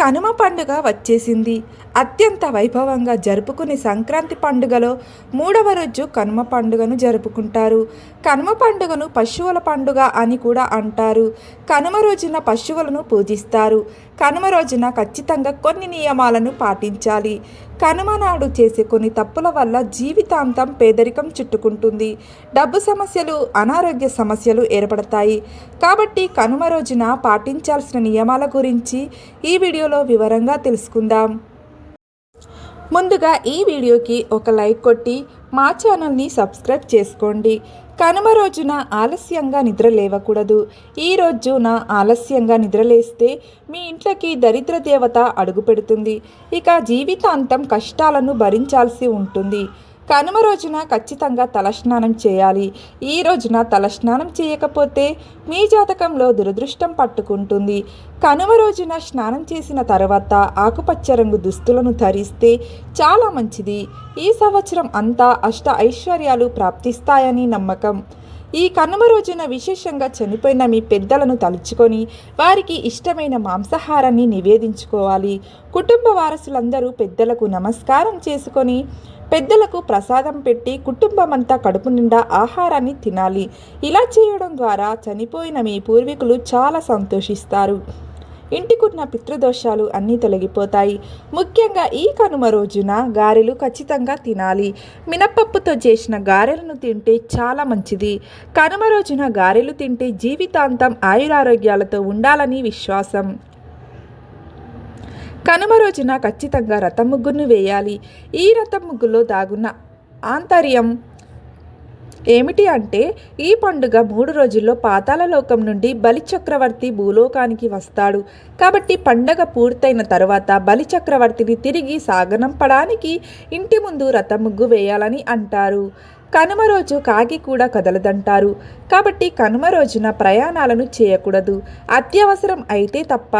కనుమ పండుగ వచ్చేసింది. అత్యంత వైభవంగా జరుపుకునే సంక్రాంతి పండుగలో మూడవ రోజు కనుమ పండుగను జరుపుకుంటారు. కనుమ పండుగను పశువుల పండుగ అని కూడా అంటారు. కనుమ రోజున పశువులను పూజిస్తారు. కనుమ రోజున ఖచ్చితంగా కొన్ని నియమాలను పాటించాలి. కనుమ నాడు చేసే కొన్ని తప్పుల వల్ల జీవితాంతం పేదరికం చుట్టుకుంటుంది. డబ్బు సమస్యలు అనారోగ్య సమస్యలు ఏర్పడతాయి. కాబట్టి కనుమ రోజున పాటించాల్సిన నియమాల గురించి ఈ వీడియోలో వివరంగా తెలుసుకుందాం. ముందుగా ఈ వీడియోకి ఒక లైక్ కొట్టి మా ఛానల్ని సబ్స్క్రైబ్ చేసుకోండి. కనుమ రోజున ఆలస్యంగా నిద్ర లేవకూడదు. ఈ రోజున ఆలస్యంగా నిద్రలేస్తే మీ ఇంట్లోకి దరిద్ర దేవత అడుగు పెడుతుంది. ఇక జీవితాంతం కష్టాలను భరించాల్సి ఉంటుంది. కనుమ రోజున ఖచ్చితంగా తలస్నానం చేయాలి. ఈ రోజున తలస్నానం చేయకపోతే మీ జాతకంలో దురదృష్టం పట్టుకుంటుంది. కనుమ రోజున స్నానం చేసిన తర్వాత ఆకుపచ్చ రంగు దుస్తులను ధరిస్తే చాలా మంచిది. ఈ సంవత్సరం అంతా అష్ట ఐశ్వర్యాలు ప్రాప్తిస్తాయని నమ్మకం. ఈ కనుమ రోజున విశేషంగా చనిపోయిన మీ పెద్దలను తలుచుకొని వారికి ఇష్టమైన మాంసాహారాన్ని నివేదించుకోవాలి. కుటుంబ వారసులందరూ పెద్దలకు నమస్కారం చేసుకొని పెద్దలకు ప్రసాదం పెట్టి కుటుంబమంతా కడుపు నిండా ఆహారాన్ని తినాలి. ఇలా చేయడం ద్వారా చనిపోయిన మీ పూర్వీకులు చాలా సంతోషిస్తారు. ఇంటికున్న పితృదోషాలు అన్నీ తొలగిపోతాయి. ముఖ్యంగా ఈ కనుమ రోజున గారెలు ఖచ్చితంగా తినాలి. మినపప్పుతో చేసిన గారెలను తింటే చాలా మంచిది. కనుమ రోజున గారెలు తింటే జీవితాంతం ఆయురారోగ్యాలతో ఉండాలని విశ్వాసం. కనుమ రోజున ఖచ్చితంగా రథం ముగ్గును వేయాలి. ఈ రథం ముగ్గులో దాగున్న ఆంతర్యం ఏమిటి అంటే ఈ పండుగ మూడు రోజుల్లో పాతాళలోకం నుండి బలిచక్రవర్తి భూలోకానికి వస్తాడు. కాబట్టి పండగ పూర్తయిన తర్వాత బలిచక్రవర్తిని తిరిగి సాగనంపడానికి ఇంటి ముందు రథ ముగ్గు వేయాలని అంటారు. కనుమ రోజు కాకి కూడా కదలదంటారు. కాబట్టి కనుమ రోజున ప్రయాణాలను చేయకూడదు. అత్యవసరం అయితే తప్ప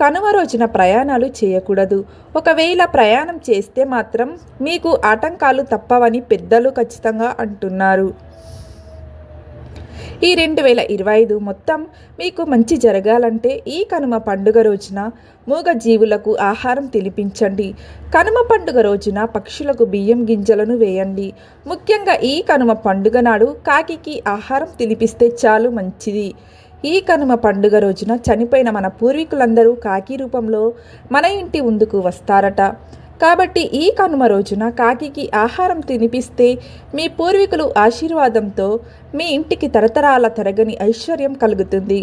కనుమ రోజున ప్రయాణాలు చేయకూడదు. ఒకవేళ ప్రయాణం చేస్తే మాత్రం మీకు ఆటంకాలు తప్పవని పెద్దలు ఖచ్చితంగా అంటున్నారు. ఈ రెండు వేల ఇరవై ఐదు మొత్తం మీకు మంచి జరగాలంటే ఈ కనుమ పండుగ రోజున మూగ జీవులకు ఆహారం తినిపించండి. కనుమ పండుగ రోజున పక్షులకు బియ్యం గింజలను వేయండి. ముఖ్యంగా ఈ కనుమ పండుగ నాడు కాకికి ఆహారం తినిపిస్తే చాలు మంచిది. ఈ కనుమ పండుగ రోజున చనిపోయిన మన పూర్వీకులందరూ కాకి రూపంలో మన ఇంటి ముందుకు వస్తారట. కాబట్టి ఈ కనుమ రోజున కాకికి ఆహారం తినిపిస్తే మీ పూర్వీకులు ఆశీర్వాదంతో మీ ఇంటికి తరతరాల తరగని ఐశ్వర్యం కలుగుతుంది.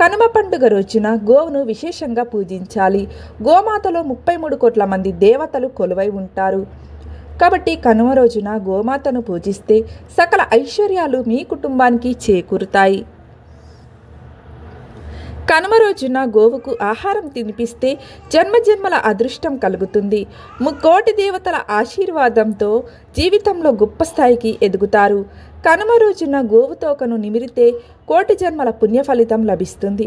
కనుమ పండుగ రోజున గోవును విశేషంగా పూజించాలి. గోమాతలో ముప్పై మూడు కోట్ల మంది దేవతలు కొలువై ఉంటారు. కాబట్టి కనుమ రోజున గోమాతను పూజిస్తే సకల ఐశ్వర్యాలు మీ కుటుంబానికి చేకూరుతాయి. కనుమ రోజున గోవుకు ఆహారం తినిపిస్తే జన్మజన్మల అదృష్టం కలుగుతుంది. ముక్కోటి దేవతల ఆశీర్వాదంతో జీవితంలో గొప్ప స్థాయికి ఎదుగుతారు. కనుమ రోజున గోవు తోకను నిమిరితే కోటి జన్మల పుణ్య ఫలితం లభిస్తుంది.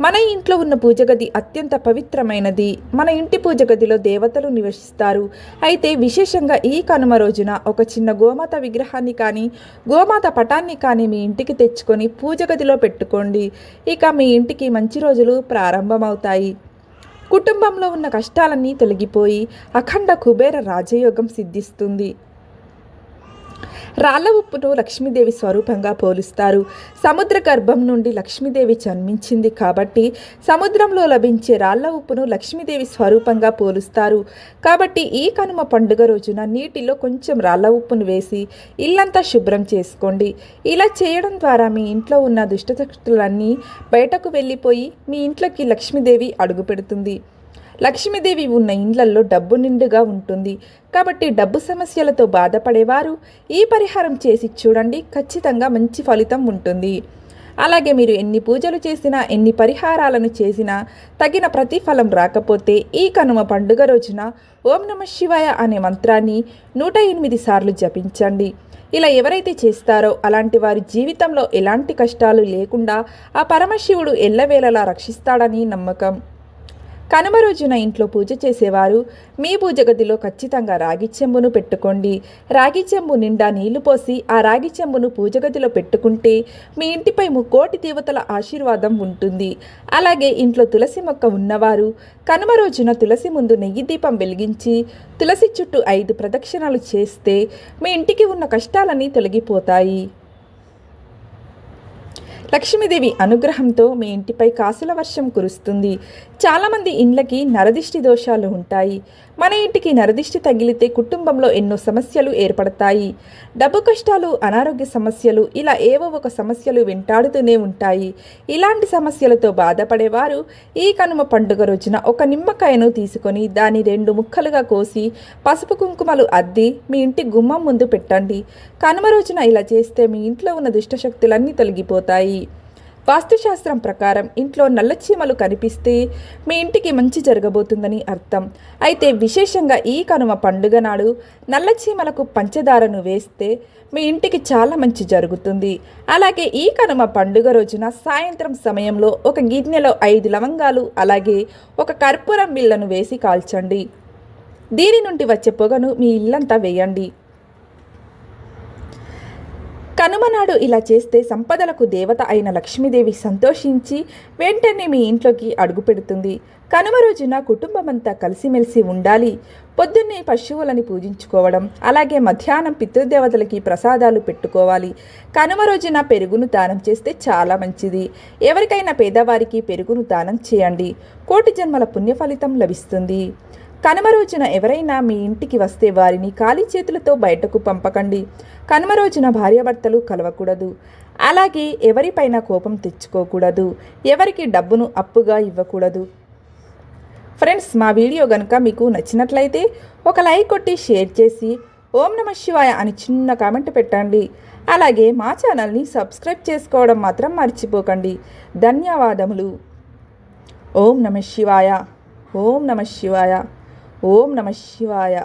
మన ఇంట్లో ఉన్న పూజగది అత్యంత పవిత్రమైనది. మన ఇంటి పూజ గదిలో దేవతలు నివసిస్తారు. అయితే విశేషంగా ఈ కనుమ రోజున ఒక చిన్న గోమాత విగ్రహాన్ని కానీ గోమాత పటాన్ని కానీ మీ ఇంటికి తెచ్చుకొని పూజగదిలో పెట్టుకోండి. ఇక మీ ఇంటికి మంచి రోజులు ప్రారంభమవుతాయి. కుటుంబంలో ఉన్న కష్టాలన్నీ తొలగిపోయి అఖండ కుబేర రాజయోగం సిద్ధిస్తుంది. రాళ్ళ ఉప్పును లక్ష్మీదేవి స్వరూపంగా పోలుస్తారు. సముద్ర గర్భం నుండి లక్ష్మీదేవి జన్మించింది కాబట్టి సముద్రంలో లభించే రాళ్ళ ఉప్పును లక్ష్మీదేవి స్వరూపంగా పోలుస్తారు. కాబట్టి ఈ కనుమ పండుగ రోజున నీటిలో కొంచెం రాళ్ళ ఉప్పును వేసి ఇల్లంతా శుభ్రం చేసుకోండి. ఇలా చేయడం ద్వారా మీ ఇంట్లో ఉన్న దుష్టశక్తులన్నీ బయటకు వెళ్ళిపోయి మీ ఇంట్లోకి లక్ష్మీదేవి అడుగుపెడుతుంది లక్ష్మీదేవి ఉన్న ఇండ్లల్లో డబ్బు నిండుగా ఉంటుంది. కాబట్టి డబ్బు సమస్యలతో బాధపడేవారు ఈ పరిహారం చేసి చూడండి ఖచ్చితంగా మంచి ఫలితం ఉంటుంది. అలాగే మీరు ఎన్ని పూజలు చేసినా ఎన్ని పరిహారాలను చేసినా తగిన ప్రతిఫలం రాకపోతే ఈ కనుమ పండుగ రోజున ఓం నమ శివాయ అనే మంత్రాన్ని నూట ఎనిమిది సార్లు జపించండి. ఇలా ఎవరైతే చేస్తారో అలాంటి వారి జీవితంలో ఎలాంటి కష్టాలు లేకుండా ఆ పరమశివుడు ఎల్లవేళలా రక్షిస్తాడని నమ్మకం. కనుమ రోజున ఇంట్లో పూజ చేసేవారు. మీ పూజ గదిలో ఖచ్చితంగా రాగి చెంబును పెట్టుకోండి. రాగి చెంబు నిండా నీళ్ళు పోసి ఆ రాగి చెంబును పూజ గదిలో పెట్టుకుంటే మీ ఇంటిపై ముక్కోటి దేవతల ఆశీర్వాదం ఉంటుంది. అలాగే ఇంట్లో తులసి మొక్క ఉన్నవారు కనుమ రోజున తులసి ముందు నెయ్యి దీపం వెలిగించి తులసి చుట్టూ ఐదు ప్రదక్షిణలు చేస్తే మీ ఇంటికి ఉన్న కష్టాలన్నీ తొలగిపోతాయి. లక్ష్మీదేవి అనుగ్రహంతో మీ ఇంటిపై కాసుల వర్షం కురుస్తుంది. చాలామంది ఇండ్లకి నరదిష్టి దోషాలు ఉంటాయి. మన ఇంటికి నరదిష్టి తగిలితే కుటుంబంలో ఎన్నో సమస్యలు ఏర్పడతాయి. డబ్బు కష్టాలు అనారోగ్య సమస్యలు ఇలా ఏవో ఒక సమస్యలు వెంటాడుతూనే ఉంటాయి. ఇలాంటి సమస్యలతో బాధపడేవారు ఈ కనుమ పండుగ రోజున ఒక నిమ్మకాయను తీసుకొని దాన్ని రెండు ముక్కలుగా కోసి పసుపు కుంకుమలు అద్ది మీ ఇంటి గుమ్మం ముందు పెట్టండి. కనుమ రోజున ఇలా చేస్తే మీ ఇంట్లో ఉన్న దుష్టశక్తులన్నీ తొలగిపోతాయి. వాస్తుశాస్త్రం ప్రకారం ఇంట్లో నల్లచీమలు కనిపిస్తే మీ ఇంటికి మంచి జరగబోతుందని అర్థం. అయితే విశేషంగా ఈ కనుమ పండుగ నాడు నల్లచీమలకు పంచదారను వేస్తే మీ ఇంటికి చాలా మంచి జరుగుతుంది. అలాగే ఈ కనుమ పండుగ రోజున సాయంత్రం సమయంలో ఒక గిన్నెలో ఐదు లవంగాలు అలాగే ఒక కర్పూరం బిళ్ళను వేసి కాల్చండి. దీని నుండి వచ్చే పొగను మీ ఇల్లంతా వేయండి. కనుమనాడు ఇలా చేస్తే సంపదలకు దేవత అయిన లక్ష్మీదేవి సంతోషించి వెంటనే మీ ఇంట్లోకి అడుగు పెడుతుంది. కనుమ రోజున కుటుంబమంతా కలిసిమెలిసి ఉండాలి. పొద్దున్నే పశువులని పూజించుకోవడం అలాగే మధ్యాహ్నం పితృదేవతలకి ప్రసాదాలు పెట్టుకోవాలి. కనుమ రోజున పెరుగును దానం చేస్తే చాలా మంచిది. ఎవరికైనా పేదవారికి పెరుగును దానం చేయండి. కోటి జన్మల పుణ్య ఫలితం లభిస్తుంది. కనుమ రోజున ఎవరైనా మీ ఇంటికి వస్తే వారిని ఖాళీ చేతులతో బయటకు పంపకండి. కనుమ రోజున భార్యాభర్తలు కలవకూడదు. అలాగే ఎవరిపైన కోపం తెచ్చుకోకూడదు. ఎవరికి డబ్బును అప్పుగా ఇవ్వకూడదు. ఫ్రెండ్స్ మా వీడియో కనుక మీకు నచ్చినట్లయితే ఒక లైక్ కొట్టి షేర్ చేసి ఓం నమ శివాయ అని చిన్న కామెంట్ పెట్టండి. అలాగే మా ఛానల్ని సబ్స్క్రైబ్ చేసుకోవడం మాత్రం మర్చిపోకండి. ధన్యవాదములు. ఓం నమ శివాయ. ఓం నమ శివాయ. ఓం నమ శివాయ.